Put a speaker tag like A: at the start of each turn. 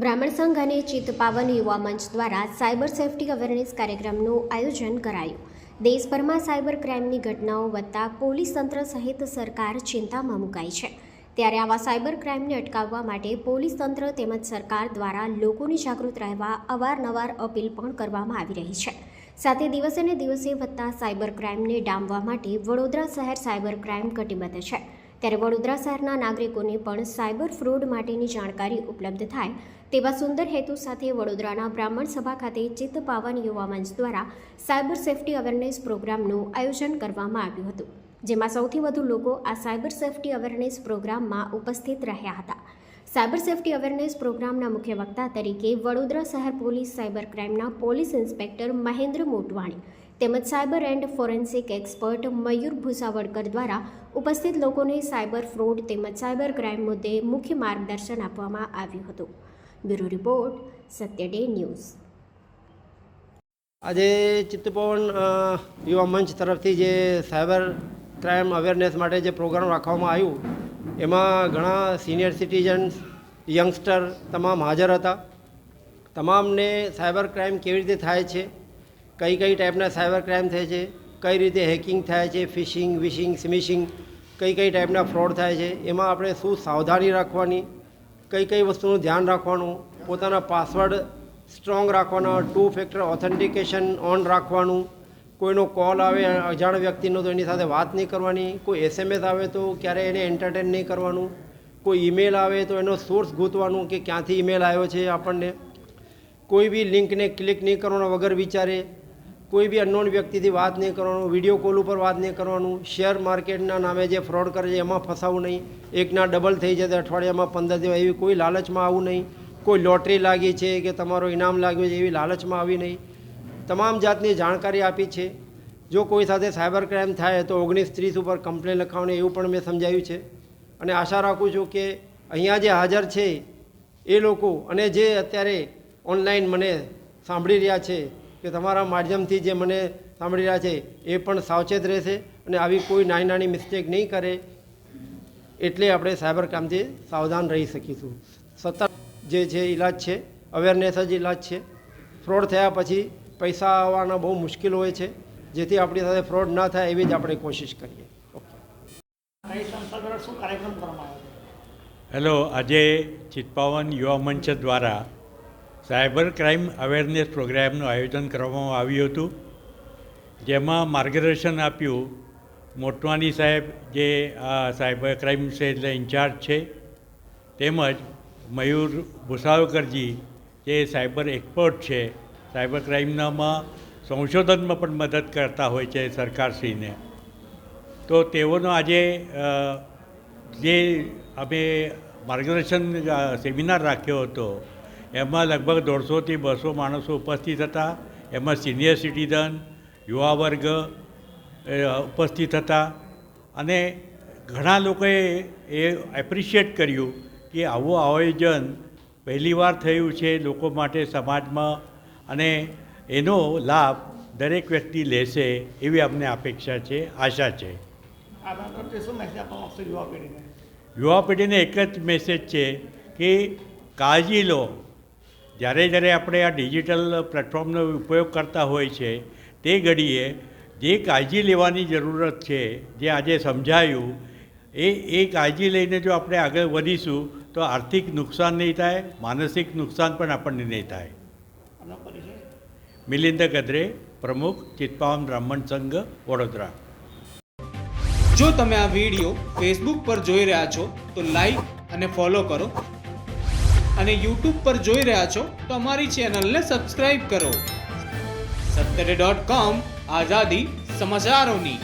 A: બ્રાહ્મણ સંઘ અને ચિત્તપાવન યુવા મંચ દ્વારા સાયબર સેફટી અવેરનેસ કાર્યક્રમનું આયોજન કરાયું. દેશભરમાં સાયબર ક્રાઇમની ઘટનાઓ વધતા પોલીસ તંત્ર સહિત સરકાર ચિંતામાં મુકાઈ છે. ત્યારે આવા સાયબર ક્રાઇમને અટકાવવા માટે પોલીસ તંત્ર તેમજ સરકાર દ્વારા લોકોની જાગૃત રહેવા અવારનવાર અપીલ પણ કરવામાં આવી રહી છે. સાથે દિવસે ને દિવસે વધતા સાયબર ક્રાઇમને ડામવા માટે વડોદરા શહેર સાયબર ક્રાઇમ કટિબદ્ધ છે. ત્યારે વડોદરા શહેરના નાગરિકોને પણ સાયબર ફ્રોડ માટેની જાણકારી ઉપલબ્ધ થાય તેવા સુંદર હેતુ સાથે વડોદરાના બ્રાહ્મણ સભા ખાતે ચિત્ત પાવન યુવા મંચ દ્વારા સાયબર સેફટી અવેરનેસ પ્રોગ્રામનું આયોજન કરવામાં આવ્યું હતું, જેમાં સૌથી વધુ લોકો આ સાયબર સેફટી અવેરનેસ પ્રોગ્રામમાં ઉપસ્થિત રહ્યા હતા. સાયબર સેફટી અવેરનેસ પ્રોગ્રામના મુખ્ય વક્તા તરીકે વડોદરા શહેર પોલીસ સાયબર ક્રાઇમના પોલીસ ઇન્સ્પેક્ટર મહેન્દ્ર મોટવાણી તેમજ cyber and forensic expert Mayur Bhusavadkar દ્વારા ઉપસ્થિત લોકોને સાયબર ફ્રોડ તેમજ સાયબર ક્રાઇમ મુદ્દે મુખ્ય માર્ગદર્શન આપવામાં આવ્યું હતું. Bureau report, Satya day news.
B: આજે ચિત્તપવન યુવા મંચ તરફથી જે સાયબર ક્રાઇમ અવેરનેસ માટે જે પ્રોગ્રામ રાખવામાં આવ્યું એમાં ઘણા સિનિયર સિટીઝન્સ યંગસ્ટર તમામ હાજર હતા. તમામને સાયબર ક્રાઇમ કેવી રીતે થાય છે? કઈ કઈ ટાઈપના સાયબર ક્રાઇમ થાય છે? કઈ રીતે હેકિંગ થાય છે? ફિશિંગ વિશિંગ સ્મિશિંગ કઈ કઈ ટાઈપના ફ્રોડ થાય છે? એમાં આપણે શું સાવધાની રાખવાની? કઈ કઈ વસ્તુનું ધ્યાન રાખવાનું? પોતાના પાસવર્ડ સ્ટ્રોંગ રાખવાના ટુ ફેક્ટર ઓથેન્ટિકેશન ઓન રાખવાનું? કોઈનો કોલ આવે, અજાણ વ્યક્તિનો તો એની સાથે વાત નહીં કરવાની, કોઈ એસએમએસ આવે તો ક્યારે એને એન્ટરટેન નહીં કરવાનું, કોઈ ઈમેલ આવે તો એનો સોર્સ ગોતવાનું કે ક્યાંથી ઈમેલ આવ્યો છે આપણને. કોઈ બી લિંકને ક્લિક નહીં કરવાનો વગર વિચારે, કોઈ બી અનનોન વ્યક્તિથી વાત નહીં કરવાનું વીડિયો કોલ ઉપર વાત નહીં કરવાનું શેર માર્કેટના નામે જે ફ્રોડ કરે છે એમાં ફસાવું નહીં, એકના ડબલ થઈ જશે અઠવાડિયામાં પંદર દિવસ, એવી કોઈ લાલચમાં આવું નહીં, કોઈ લોટરી લાગી છે કે તમારો ઇનામ લાગ્યું છે એવી લાલચમાં આવી નહીં. તમામ જાતની જાણકારી આપી છે. જો કોઈ સાથે સાયબર ક્રાઇમ થાય તો ઓગણીસ ત્રીસ ઉપર કમ્પ્લેન લખાવવાની એવું પણ મેં સમજાવ્યું છે. અને આશા રાખું છું કે અહીંયા જે હાજર છે એ લોકો અને જે અત્યારે ઓનલાઈન મને સાંભળી રહ્યા છે કે તમારા માધ્યમથી જે મને સાંભળી રહ્યા છે એ પણ સાવચેત રહેશે અને આવી કોઈ નાની નાની મિસ્ટેક નહીં કરે એટલે આપણે સાયબર ક્રાઇમથી સાવધાન રહી શકીશું. સતત જે છે ઇલાજ છે અવેરનેસ જ ઇલાજ છે. ફ્રોડ થયા પછી પૈસા આવવાના બહુ મુશ્કેલ હોય છે. જેથી આપણી સાથે ફ્રોડ ના થાય એવી જ આપણે કોશિશ કરીએ. ઓકે
C: કઈ સંસ્થા દ્વારા શું કાર્યક્રમ કરવામાં આવ્યો? છે
D: હેલો આજે ચિત્પાવન યુવા મંચ દ્વારા સાયબર ક્રાઇમ અવેરનેસ પ્રોગ્રામનું આયોજન કરવામાં આવ્યું હતું. જેમાં માર્ગદર્શન આપ્યું મોટવાની સાહેબ જે આ સાયબર ક્રાઇમ સેલના ઇન્ચાર્જ છે. તેમજ મયુર ભુસાવકરજી જે સાયબર એક્સપર્ટ છે. સાયબર ક્રાઇમનામાં સંશોધનમાં પણ મદદ કરતા હોય છે સરકારશ્રીને. તો તેઓનો આજે જે અમે માર્ગદર્શન સેમિનાર રાખ્યો હતો, એમાં લગભગ દોઢસોથી બસો માણસો ઉપસ્થિત હતા. એમાં સિનિયર સિટીઝન, યુવા વર્ગ ઉપસ્થિત હતા. અને ઘણા લોકોએ એ એપ્રિશિએટ કર્યું કે આવું આયોજન પહેલીવાર થયું છે લોકો માટે સમાજમાં અને એનો લાભ દરેક વ્યક્તિ લેશે એવી અમને અપેક્ષા છે આશા છે.
C: યુવા પેઢીને.
D: એક જ મેસેજ છે કે કાળજી લો. જ્યારે જ્યારે આપણે આ ડિજિટલ પ્લેટફોર્મનો ઉપયોગ કરતા હોય છે તે ઘડીએ જે કાળજી લેવાની જરૂરત છે જે આજે સમજાયું એ એ કાળજી લઈને જો આપણે આગળ વધીશું તો આર્થિક નુકસાન નહીં થાય માનસિક નુકસાન પણ આપણને નહીં થાય.
C: પરિચય
D: મિલિંદ ગદ્રે પ્રમુખ ચિત્પાવન બ્રાહ્મણ સંઘ વડોદરા
E: જો તમે આ વીડિયો ફેસબુક પર જોઈ રહ્યા છો, તો લાઈક અને ફોલો કરો. અને યુટ્યુબ પર જોઈ રહ્યા છો, તો અમારી ચેનલને સબસ્ક્રાઇબ કરો. સત્તરે ડોટ કોમ આઝાદી સમાચારોની.